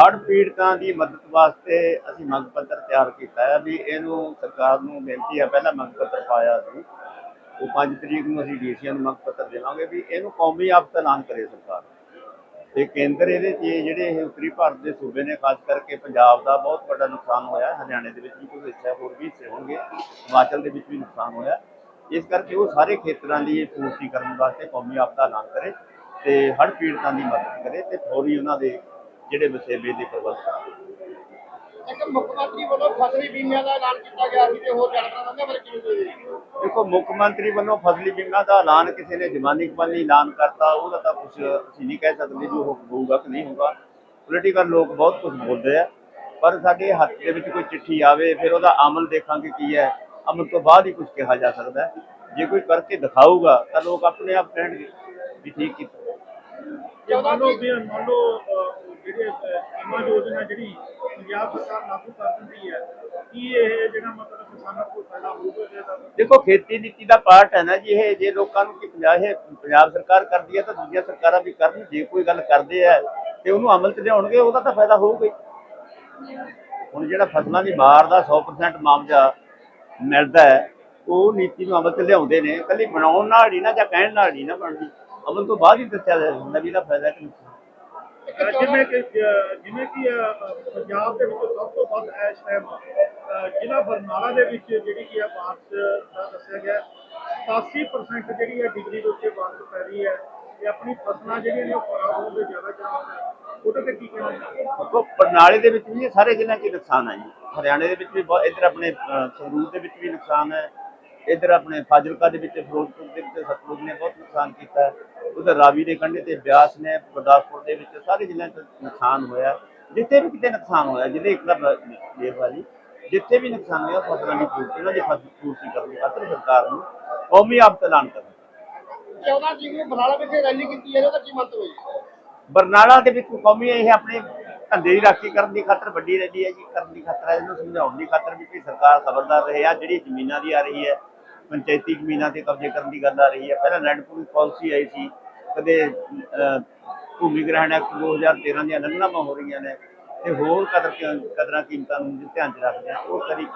ਹੜ ਪੀੜਤਾਂ ਦੀ ਮਦਦ ਵਾਸਤੇ ਅਸੀਂ ਮੰਗ ਪੱਤਰ ਤਿਆਰ ਕੀਤਾ ਹੈ ਵੀ ਇਹਨੂੰ ਸਰਕਾਰ ਨੂੰ ਬੇਨਤੀ ਹੈ, ਪਹਿਲਾਂ ਮੰਗ ਪੱਤਰ ਪਾਇਆ ਸੀ। ਉਹ 5 ਤਰੀਕ ਨੂੰ ਅਸੀਂ ਡੀਸੀਆਂ ਨੂੰ ਮੰਗ ਪੱਤਰ ਦੇਵਾਂਗੇ ਵੀ ਇਹਨੂੰ ਕੌਮੀ ਆਫਤ ਐਲਾਨ ਕਰੇ ਸਰਕਾਰ। ਤੇ ਕੇਂਦਰ ਇਹਦੇ 'ਚ ਜਿਹੜੇ ਇਹ ਉੱਤਰੀ ਭਾਰਤ ਦੇ ਸੂਬੇ ਨੇ, ਖਾਸ ਕਰਕੇ ਪੰਜਾਬ ਦਾ ਬਹੁਤ ਵੱਡਾ ਨੁਕਸਾਨ ਹੋਇਆ, ਹਰਿਆਣੇ ਦੇ ਵਿੱਚ ਵੀ ਕੋਈ ਹਿੱਸਾ, ਹੋਰ ਵੀ ਹਿੱਸੇ ਹੋਣਗੇ, ਹਿਮਾਚਲ ਦੇ ਵਿੱਚ ਵੀ ਨੁਕਸਾਨ ਹੋਇਆ। ਇਸ ਕਰਕੇ ਉਹ ਸਾਰੇ ਖੇਤਰਾਂ ਦੀ ਇਹ ਪੂਰਤੀ ਕਰਨ ਵਾਸਤੇ ਕੌਮੀ ਆਪਦਾ ਐਲਾਨ ਕਰੇ ਤੇ ਹੜ੍ਹ ਪੀੜਤਾਂ ਦੀ ਮਦਦ ਕਰੇ ਤੇ ਫੌਰੀ ਉਹਨਾਂ ਦੇ ਜਿਹੜੇ ਵਸੇਬੇ ਦੇ ਪ੍ਰਬੰਧ ਕਰੇ ਮੁੱਖ ਮੰਤਰੀ ਵੱਲੋਂ ਫਸਲੀ ਬੀਮਿਆਂ ਦਾ ਐਲਾਨ ਕੀਤਾ ਗਿਆ ਸੀ ਤੇ ਹੋਰ ਜਾਣਕਾਰੀ ਦਿੰਦੇ ਬਾਰੇ ਕਿਵੇਂ ਦੇ ਦੇਖੋ ਮੁੱਖ ਮੰਤਰੀ ਵੱਲੋਂ ਫਸਲੀ ਬੀਮਾ ਦਾ ਐਲਾਨ ਕਿਸੇ ਨੇ ਜ਼ਮਾਨੀ ਕਬਾਨੀ ਐਲਾਨ ਕਰਤਾ ਉਹਦਾ ਤਾਂ ਕੁਝ ਅਸੀਂ ਨਹੀਂ ਕਹਿ ਸਕਦੇ ਜੋ ਹੋ- ਹੋਊਗਾ ਕਿ ਨਹੀਂ ਹੋਊਗਾ। ਪੋਲੀਟੀਕਲ ਲੋਕ ਬਹੁਤ ਕੁਝ ਬੋਲਦੇ ਆ ਪਰ ਸਾਡੇ ਹੱਥ ਦੇ ਵਿੱਚ ਕੋਈ ਚਿੱਠੀ ਆਵੇ ਫਿਰ ਉਹਦਾ ਅਮਲ ਦੇਖਾਂਗੇ ਕੀ ਹੈ। ਅਮਲ ਤੋਂ ਬਾਅਦ ਹੀ ਕੁਝ ਕਿਹਾ ਜਾ ਸਕਦਾ ਹੈ। ਜੇ ਕੋਈ ਕਰਕੇ ਦਿਖਾਊਗਾ ਤਾਂ ਲੋਕ ਆਪਣੇ ਆਪ ਕਹਿਣਗੇ ਵੀ ਠੀਕ ਕੀਤਾ। ਜੇ ਮੰਨ ਲਓ ਵੀ ਮੰਨ ਲਓ ਜਿਹੜੇ ਬੀਮਾ ਯੋਜਨਾ ਜਿਹੜੀ ਪੰਜਾਬ ਸਰਕਾਰ ਲਾਗੂ ਕਰ ਦਿੰਦੀ ਹੈ, ਕੀ ਇਹ ਜਿਹੜਾ ਮਤਲਬ ਕਿਸਾਨਾਂ ਕੋਲ ਫਾਇਦਾ ਹੋਊਗਾ ਦੇਖੋ, ਖੇਤੀ ਨੀਤੀ ਦਾ ਪਾਰਟ ਹੈ ਨਾ ਜੀ, ਇਹ ਜੇ ਲੋਕਾਂ ਨੂੰ ਕਿ ਪੰਜਾਬ, ਇਹ ਪੰਜਾਬ ਸਰਕਾਰ ਕਰਦੀ ਹੈ ਤਾਂ ਦੂਜੀਆਂ ਸਰਕਾਰਾਂ ਵੀ ਕਰਨ, ਜੇ ਕੋਈ ਗੱਲ ਕਰਦੇ ਆ ਤੇ ਉਹਨੂੰ ਅਮਲ 'ਚ ਲਿਆਉਣਗੇ, ਉਹਦਾ ਤਾਂ ਫਾਇਦਾ ਹੋਊਗਾ ਹੀ। ਹੁਣ ਜਿਹੜਾ ਫਸਲਾਂ ਦੀ ਮਾਰ ਦਾ 100% ਮਾਮਲਾ ਮਿਲਦਾ ਹੈ, ਉਹ ਨੀਤੀ ਨੂੰ ਅਮਲ 'ਚ ਲਿਆਉਂਦੇ ਨੇ ਕੱਲੀ ਬਣਾਉਣ ਨਾਲ ਹੀ ਨਾ ਜਾਂ ਕਹਿਣ ਨਾਲ ਹੀ ਨਾ ਬਣਦੀ। ਅਮਲ ਤੋਂ ਬਾਅਦ ਹੀ ਦੱਸਿਆ ਜਾਂਦਾ ਵੀ ਇਹਦਾ ਫਾਇਦਾ ਕਿ ਨੁਕਸਾਨ ਜਿਵੇਂ ਕਿ ਜਿਵੇਂ ਕਿ ਪੰਜਾਬ ਦੇ ਵਿੱਚ ਸਭ ਤੋਂ ਵੱਧ ਇਸ ਟਾਈਮ ਜ਼ਿਲ੍ਹਾ ਬਰਨਾਲਾ ਦੇ ਵਿੱਚ ਜਿਹੜੀ ਕੀ ਹੈ ਬਾਰਿਸ਼ ਦਾ ਦੱਸਿਆ ਗਿਆ 87% ਜਿਹੜੀ ਹੈ ਡਿਗਰੀ ਦੇ ਉੱਤੇ ਬਾਰਿਸ਼ ਪੈ ਰਹੀ ਹੈ ਤੇ ਆਪਣੀ ਫਸਲਾਂ ਜਿਹੜੀਆਂ ਨੇ ਉਹ ਖਰਾਬ ਹੋਣ ਦੇ ਜ਼ਿਆਦਾ ਚਾਂਸ ਹੈ। ਉਹਦੇ ਤੇ ਕੀ ਕਹਿਣਾ ਚਾਹੁੰਦੇ ਦੇਖੋ, ਬਰਨਾਲੇ ਦੇ ਵਿੱਚ ਵੀ ਸਾਰੇ ਜ਼ਿਲ੍ਹਿਆਂ 'ਚ ਨੁਕਸਾਨ ਹੈ ਜੀ। ਹਰਿਆਣੇ ਦੇ ਵਿੱਚ ਵੀ ਬਹੁਤ, ਇੱਧਰ ਆਪਣੇ ਸੰਗਰੂਰ ਦੇ ਵਿੱਚ ਵੀ ਨੁਕਸਾਨ ਹੈ। ਇੱਧਰ ਆਪਣੇ ਫਾਜ਼ਿਲਕਾ ਦੇ ਵਿੱਚ ਫਿਰੋਜ਼ਪੁਰ ਦੇ ਵਿੱਚ ਸਤਲੁਜ ਨੇ ਬਹੁਤ ਨੁਕਸਾਨ ਕੀਤਾ ਹੈ। ਉਧਰ ਰਾਵੀ ਦੇ ਕੰਢੇ ਤੇ ਬਿਆਸ ਨੇ ਗੁਰਦਾਸਪੁਰ ਦੇ ਵਿੱਚ ਸਾਰੇ ਜ਼ਿਲ੍ਹਿਆਂ 'ਚ ਨੁਕਸਾਨ ਹੋਇਆ ਜਿੱਥੇ ਵੀ ਕਿਤੇ ਨੁਕਸਾਨ ਹੋਇਆ ਜ਼ਿਲ੍ਹੇ ਇੱਕ ਦਾ ਇਹ ਵਾਲੀ ਜਿੱਥੇ ਵੀ ਨੁਕਸਾਨ ਹੋਇਆ ਫਸਲਾਂ ਦੀ ਪੂਰਤੀ ਉਹਨਾਂ ਦੀ ਫਸਲ ਪੂਰਤੀ ਕਰਨ ਦੀ ਖਾਤਰ ਸਰਕਾਰ ਨੂੰ ਕੌਮੀ ਆਫਤ ਐਲਾਨ ਕਰਨਾ 14 ਤਰੀਕ ਨੂੰ ਬਨਾਲਾ ਵਿਖੇ ਰੈਲੀ ਕੀਤੀ ਹੈ ਉਹਦਾ ਕੀ ਮੰਤਵ ਹੋਈ ਬਰਨਾਲਾ ਦੇ ਵਿੱਚ ਕੌਮੀ ਇਹ ਆਪਣੇ ਧੰਦੇ ਦੀ ਰਾਖੀ ਕਰਨ ਦੀ ਖਾਤਰ ਵੱਡੀ ਰੈਲੀ ਹੈ ਜੀ ਕਰਨ ਦੀ ਖਾਤਰ ਹੈ, ਇਹਨੂੰ ਸਮਝਾਉਣ ਦੀ ਖਾਤਰ ਵੀ ਕਿ ਸਰਕਾਰ ਖਬਰਦਾਰ ਰਹੇ ਆ ਜਿਹੜੀ ਜ਼ਮੀਨਾਂ ਦੀ ਆ ਰਹੀ ਹੈ ਪੰਚਾਇਤੀ ਜ਼ਮੀਨਾਂ ਤੇ ਕਬਜ਼ੇ ਕਰਨ ਦੀ ਗੱਲ ਆ ਰਹੀ ਹੈ। ਪਹਿਲਾਂ ਲੈਂਡ ਪੂਲਿੰਗ ਪਾਲਿਸੀ ਆਈ ਸੀ। ਕਦੇ ਭੂਮੀ ਗ੍ਰਹਿਣ ਐਕਟ 2013 ਦੀਆਂ ਲੰਘਣਾਵਾਂ ਹੋ ਰਹੀਆਂ ਨੇ ਤੇ ਹੋਰ ਕਦਰ ਕਦਰਾਂ ਕੀਮਤਾਂ ਨੂੰ ਧਿਆਨ ਚ ਰੱਖਦੇ ਆ? ਉਹ ਕਰੀ